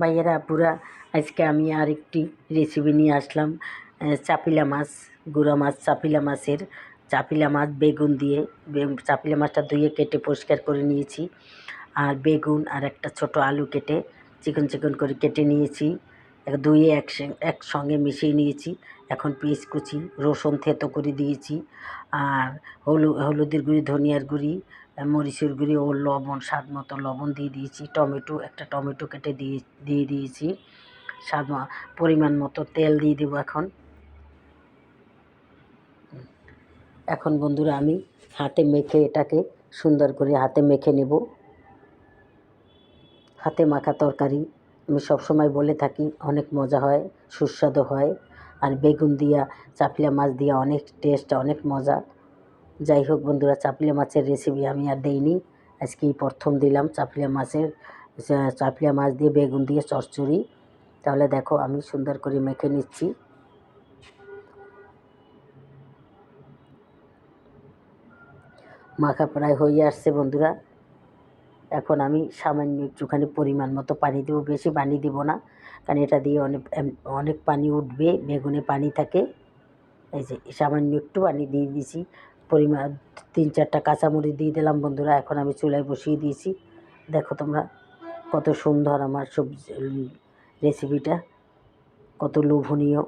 ভাইয়েরা, আপুরা, আজকে আমি আর একটি রেসিপি নিয়ে আসলাম। চাপিলা মাছ, গুঁড়া মাছ, চাপিলা মাছের, চাপিলা মাছ বেগুন দিয়ে চাপিলা মাছটা ধুয়ে কেটে পরিষ্কার করে নিয়েছি। আর বেগুন আর একটা ছোট আলু কেটে চিকন চিকন করে কেটে নিয়েছি। ধুয়ে একসঙ্গে মিশিয়ে নিয়েছি। এখন পেঁয়াজ কুচি, রসুন থেতো করে দিয়েছি। আর হলু, হলুদের গুঁড়ি, ধনিয়ার গুঁড়ি মরিচের গুঁড়ি ও লবণ, স্বাদ মতো লবণ দিয়ে দিয়েছি। টমেটো, একটা টমেটো কেটে দিয়ে দিয়ে দিয়েছি। স্বাদ পরিমাণ মতো তেল দিয়ে দেবো এখন। এখন বন্ধুরা আমি হাতে মেখে এটাকে সুন্দর করে হাতে মেখে নেব। হাতে মাখা তরকারি, আমি সবসময় বলে থাকি, অনেক মজা হয়, সুস্বাদু হয়। আর বেগুন দিয়া চাপলা মাছ দিয়া অনেক টেস্ট অনেক মজা। যাই হোক বন্ধুরা, চাপলা মাছের রেসিপি আমি আর দেইনি। আজকে এই প্রথম দিলাম চাপলা মাছের, চা- চাপলা মাছ দিয়ে বেগুন দিয়ে চচ্চড়ি। তাহলে দেখো আমি সুন্দর করে মেখে নিচ্ছি। মাখা প্রায় হয়ে আসছে বন্ধুরা। এখন আমি সামান্য একটুখানি পরিমাণ মতো পানি দেবো, বেশি পানি দিব না। কারণ এটা দিয়ে অনেক অনেক পানি উঠবে, বেগুনে পানি থাকে। এই যে, সামান্য একটু পানি দিয়ে দিয়েছি পরিমাণ তিন চারটা কাঁচামরিচ দিয়ে দিলাম বন্ধুরা, এখন আমি চুলায় বসিয়ে দিয়েছি। দেখো তোমরা কত সুন্দর আমার সবজি রেসিপিটা কত লোভনীয়।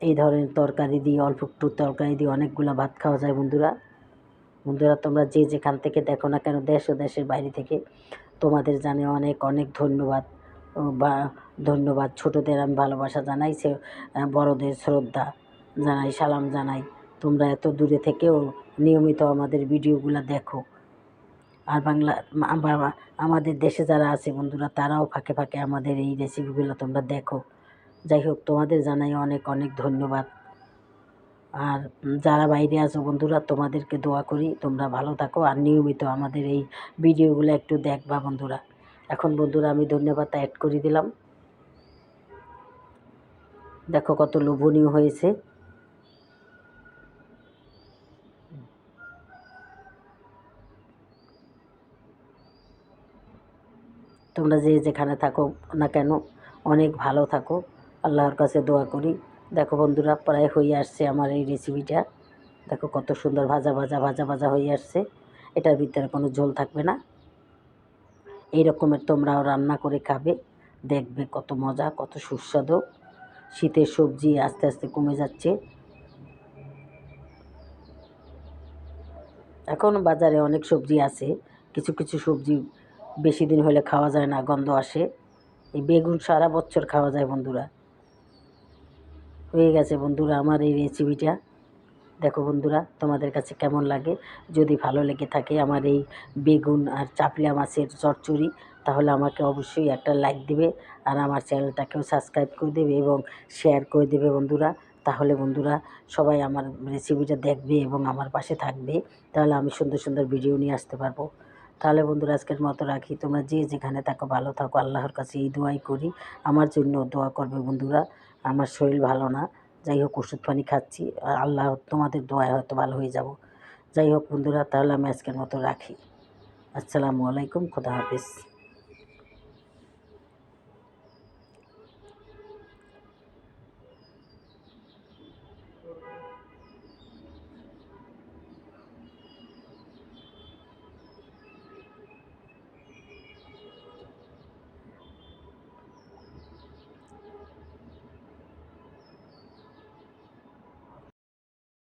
এই ধরনের তরকারি দিয়ে, অল্প একটু তরকারি দিয়ে অনেকগুলো ভাত খাওয়া যায় বন্ধুরা। বন্ধুরা, তোমরা যে যেখান থেকে দেখো না কেন, দেশ ও দেশের বাইরে থেকে তোমাদের জানে অনেক অনেক ধন্যবাদ। বা, ধন্যবাদ। ছোটদের আমি ভালোবাসা জানাই, সে বড়দের শ্রদ্ধা জানাই, সালাম জানাই। তোমরা এত দূরে থেকেও নিয়মিত আমাদের ভিডিওগুলো দেখো। আর বাংলা আম- আমাদের দেশে যারা আছে বন্ধুরা, তারাও ফাঁকে ফাঁকে আমাদের এই রেসিপিগুলো তোমরা দেখো। যাই হোক, তোমাদের জানাই অনেক অনেক ধন্যবাদ। আর যারা বাইরে আছো বন্ধুরা, তোমাদেরকে দোয়া করি তোমরা ভালো থাকো আর নিয়মিত আমাদের এই ভিডিওগুলো একটু দেখবা বন্ধুরা। এখন বন্ধুরা, আমি ধন্যবাদ অ্যাড করে দিলাম। দেখো কত লোভনীয় হয়েছে। তোমরা যে যেখানে থাকো না কেন, অনেক ভালো থাকো। আল্লাহর কাছে দোয়া করি। দেখো বন্ধুরা, প্রায় হয়ে আসছে আমার এই রেসিপিটা দেখো কত সুন্দর ভাজা ভাজা ভাজা ভাজা হয়ে আসছে। এটার ভিতরে কোনো ঝোল থাকবে না। এই রকমের তোমরাও রান্না করে খাবে। দেখবে কত মজা, কত সুস্বাদু। শীতের সবজি আস্তে আস্তে কমে যাচ্ছে। এখন বাজারে অনেক সবজি আছে। কিছু কিছু সবজি বেশি দিন হলে খাওয়া যায় না, গন্ধ আসে। এই বেগুন সারা বছর খাওয়া যায় বন্ধুরা। হয়ে গেছে বন্ধুরা আমার এই রেসিপিটা দেখো বন্ধুরা, তোমাদের কাছে কেমন লাগে? যদি ভালো লেগে থাকে আমার এই বেগুন আর চাপলা মাছের চচ্চড়ি, তাহলে আমাকে অবশ্যই একটা লাইক দেবে আর আমার চ্যানেলটাকেও সাবস্ক্রাইব করে দেবে এবং শেয়ার করে দেবে বন্ধুরা। তাহলে বন্ধুরা সবাই আমার রেসিপিটা দেখবে এবং আমার পাশে থাকবে। তাহলে আমি সুন্দর সুন্দর ভিডিও নিয়ে আসতে পারব। তাহলে বন্ধুরা আজকের মতো রাখি। তোমরা যে যেখানে থাকো, ভালো থাকো, আল্লাহর কাছে এই দোয়াই করি। আমার জন্য দোয়া করবে বন্ধুরা। আমার শরীর ভালো না। যাই হোক, ওষুধ পানি খাচ্ছি। আর আল্লাহ, তোমাদের দোয়ায় হয়তো ভালো হয়ে যাব। যাই হোক বন্ধুরা, তাহলে আমি আজকের মতো রাখি। আসসালামু আলাইকুম, খোদা হাফিজ।